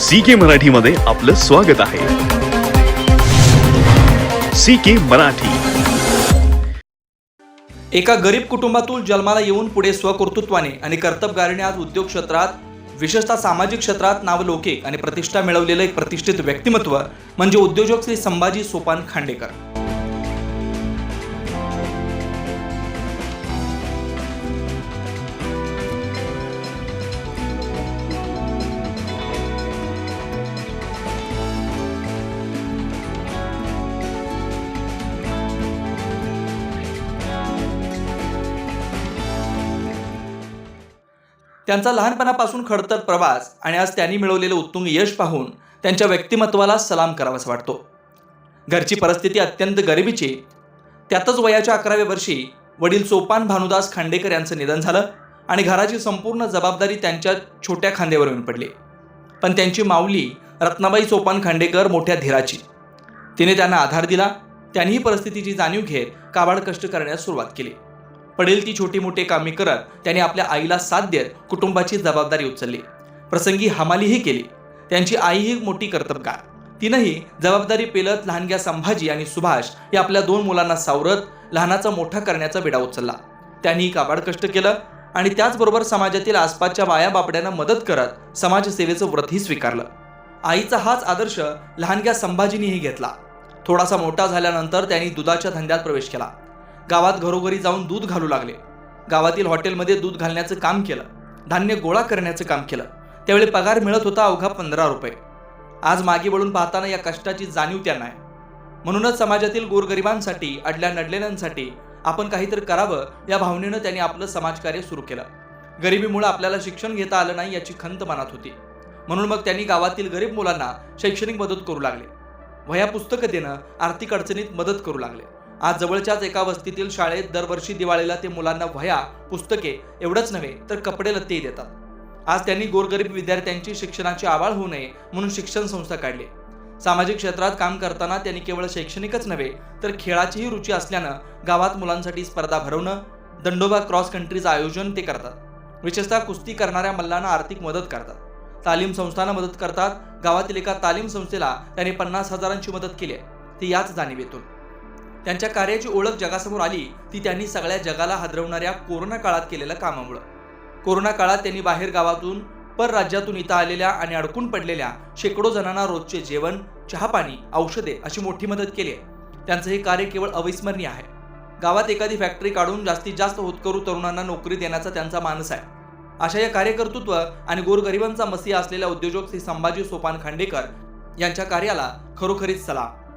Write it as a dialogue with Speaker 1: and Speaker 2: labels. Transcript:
Speaker 1: C के मराठीमध्ये आपलं स्वागत आहे. C K Marathi.
Speaker 2: एका गरीब कुटुंबातून जन्माला येऊन पुढे स्वकर्तृत्वाने आणि कर्तबगारीने आज उद्योग क्षेत्रात विशेषतः सामाजिक क्षेत्रात नावलौकिक आणि प्रतिष्ठा मिळवलेलं एक प्रतिष्ठित व्यक्तिमत्व म्हणजे उद्योजक श्री संभाजी सोपान खांडेकर. त्यांचा लहानपणापासून खडतर प्रवास आणि आज त्यांनी मिळवलेलं उत्तुंग यश पाहून त्यांच्या व्यक्तिमत्वाला सलाम करावासा वाटतो. घरची परिस्थिती अत्यंत गरिबीची. त्यातच वयाच्या अकराव्या वर्षी वडील सोपान भानुदास खांडेकर यांचं निधन झालं आणि घराची संपूर्ण जबाबदारी त्यांच्या छोट्या खांद्यावर येऊन पडली. पण त्यांची माऊली रत्नाबाई सोपान खांडेकर मोठ्या धीराची. तिने त्यांना आधार दिला. त्यांनीही परिस्थितीची जाणीव घेत काबाड कष्ट करण्यास सुरुवात केली. पडेल ती छोटी मोठी कामे करत त्याने आपल्या आईला साथ देत कुटुंबाची जबाबदारी उचलली. प्रसंगी हमालीही केली. त्यांची आई ही मोठी कर्तबगार. तिनंही जबाबदारी पेलत लहानग्या संभाजी आणि सुभाष या आपल्या दोन मुलांना सावरत लहानाचा मोठा करण्याचा विडा उचलला. त्यांनी काबाड कष्ट केलं आणि त्याचबरोबर समाजातील आसपासच्या बाया बापड्यांना मदत करत समाजसेवेचं व्रतही स्वीकारलं. आईचा हाच आदर्श लहानग्या संभाजीनीही घेतला. थोडासा मोठा झाल्यानंतर त्यांनी दुधाच्या धंद्यात प्रवेश केला. गावात घरोघरी जाऊन दूध घालू लागले. गावातील हॉटेलमध्ये दूध घालण्याचं काम केलं. धान्य गोळा करण्याचं काम केलं. त्यावेळी पगार मिळत होता अवघा पंधरा रुपये. आज मागे वळून पाहताना या कष्टाची जाणीव त्यांना आहे. म्हणूनच समाजातील गोरगरिबांसाठी अडल्या नडलेल्यांसाठी आपण काहीतरी करावं या भावनेनं त्यांनी आपलं समाजकार्य सुरू केलं. गरिबीमुळे आपल्याला शिक्षण घेता आलं नाही याची खंत मनात होती. म्हणून मग त्यांनी गावातील गरीब मुलांना शैक्षणिक मदत करू लागले. वह्या पुस्तकं देणं आर्थिक अडचणीत मदत करू लागले. आज जवळच्याच एका वस्तीतील शाळेत दरवर्षी दिवाळीला ते मुलांना वह्या पुस्तके एवढंच नव्हे तर कपडे लत्तेही देतात. आज त्यांनी गोरगरीब विद्यार्थ्यांची शिक्षणाची आवाळ होऊ नये म्हणून शिक्षण संस्था काढली. सामाजिक क्षेत्रात काम करताना त्यांनी केवळ शैक्षणिकच नव्हे तर खेळाचीही रुची असल्यानं गावात मुलांसाठी स्पर्धा भरवणं दंडोबा क्रॉस कंट्रीचं आयोजन ते करतात. विशेषतः कुस्ती करणाऱ्या मल्लांना आर्थिक मदत करतात. तालीम संस्थांना मदत करतात. गावातील एका तालीम संस्थेला त्यांनी पन्नास हजारांची मदत केली आहे. ती याच जाणीवेतून. त्यांच्या कार्याची ओळख जगासमोर आली ती त्यांनी सगळ्या जगाला हादरवणाऱ्या कोरोना काळात केलेल्या कामामुळं. कोरोना काळात त्यांनी बाहेर गावातून परराज्यातून इथं आलेल्या आणि अडकून पडलेल्या शेकडो जणांना रोजचे जेवण चहापाणी औषधे अशी मोठी मदत केली आहे. त्यांचं हे कार्य केवळ अविस्मरणीय आहे. गावात एखादी फॅक्टरी काढून जास्तीत जास्त होतकरू तरुणांना नोकरी देण्याचा त्यांचा मानस आहे. अशा या कार्यकर्तृत्व आणि गोरगरिबांचा मसीह असलेल्या उद्योजक श्री संभाजी सोपान खांडेकर यांच्या कार्याला खरोखरीच सलाम.